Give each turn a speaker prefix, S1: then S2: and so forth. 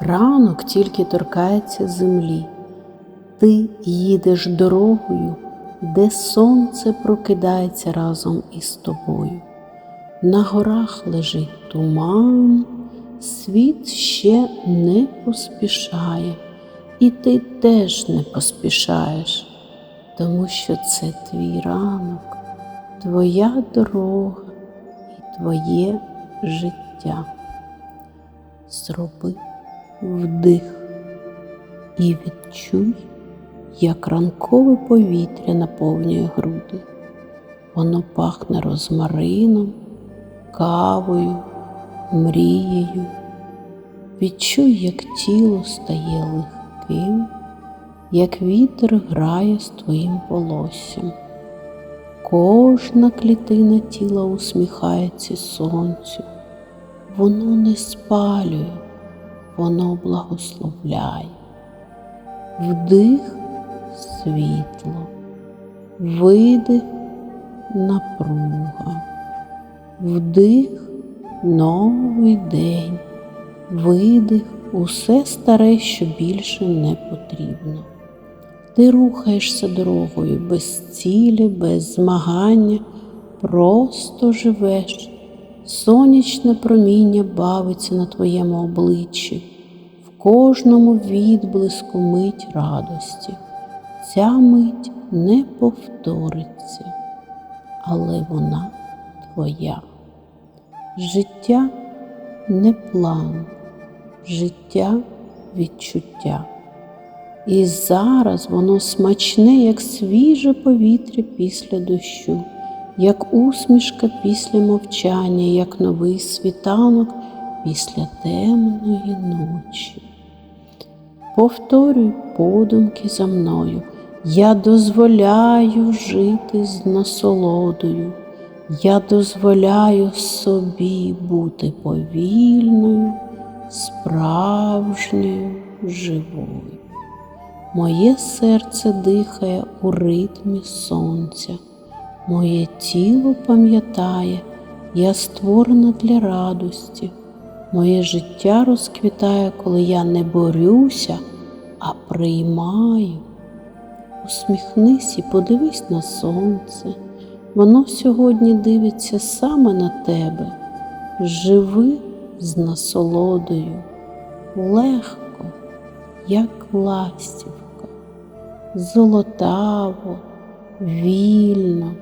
S1: Ранок тільки торкається землі. Ти їдеш дорогою, де сонце прокидається разом із тобою. На горах лежить туман, світ ще не поспішає, і ти теж не поспішаєш, тому що це твій ранок, твоя дорога і твоє життя. Зроби вдих і відчуй, як ранкове повітря наповнює груди. Воно пахне розмарином, кавою, мрією. Відчуй, як тіло стає легким, як вітер грає з твоїм волоссям. Кожна клітина тіла усміхається сонцю. Воно не спалює, воно благословляє. Вдих світло, видих напруга, вдих новий день, видих усе старе, що більше не потрібно. Ти рухаєшся дорогою без цілі, без змагання, просто живеш. Сонячне проміння бавиться на твоєму обличчі, в кожному відблиску мить радості. Ця мить не повториться, але вона твоя. Життя не план, життя відчуття. І зараз воно смачне, як свіже повітря після дощу, як усмішка після мовчання, як новий світанок після темної ночі. Повторюй подумки за мною, я дозволяю жити з насолодою, я дозволяю собі бути повільною, справжньою, живою. Моє серце дихає у ритмі сонця, моє тіло пам'ятає, я створена для радості, моє життя розквітає, коли я не борюся, а приймаю. Усміхнись і подивись на сонце, воно сьогодні дивиться саме на тебе. Живи з насолодою, легко, як ластівка, золотаво, вільно,